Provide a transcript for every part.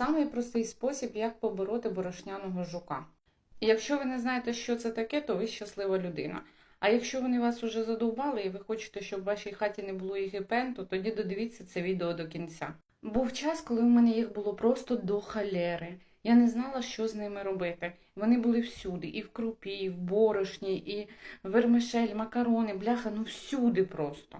Самий простий спосіб, як побороти борошняного жука. І якщо ви не знаєте, що це таке, то ви щаслива людина. А якщо вони вас уже задовбали і ви хочете, щоб в вашій хаті не було їх і пен, то тоді додивіться це відео до кінця. Був час, коли в мене їх було просто до халери. Я не знала, що з ними робити. Вони були всюди, і в крупі, і в борошні, і вермишель, макарони, бляха, ну всюди просто.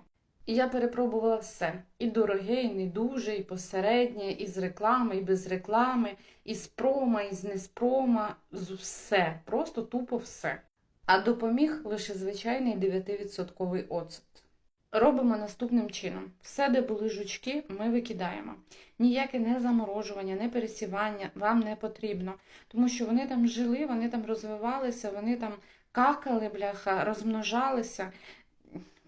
І я перепробувала все. І дороге, і не дуже, і посереднє, і з реклами, і без реклами, і з прома, і з неспрома, з все, просто тупо все. А допоміг лише звичайний 9% оцет. Робимо наступним чином: все, де були жучки, ми викидаємо. Ніяке не заморожування, не пересівання вам не потрібно, тому що вони там жили, вони там розвивалися, вони там какали, бляха, розмножалися.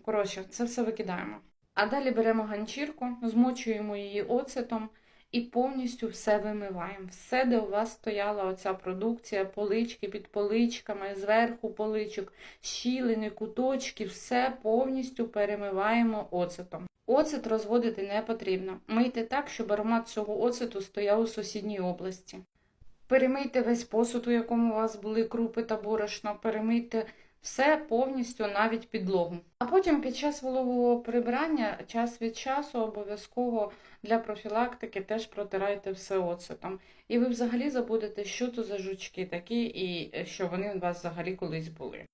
Коротше, це все викидаємо. А далі беремо ганчірку, змочуємо її оцетом і повністю все вимиваємо. Все, де у вас стояла оця продукція, полички під поличками, зверху поличок, щілини, куточки, все повністю перемиваємо оцетом. Оцет розводити не потрібно. Мийте так, щоб аромат цього оцету стояв у сусідній області. Перемийте весь посуд, у якому у вас були крупи та борошно, перемийте все повністю, навіть підлогу. А потім під час вологого прибирання, час від часу обов'язково для профілактики теж протирайте все оцетом. І ви взагалі забудете, що то за жучки такі, і що вони у вас взагалі колись були.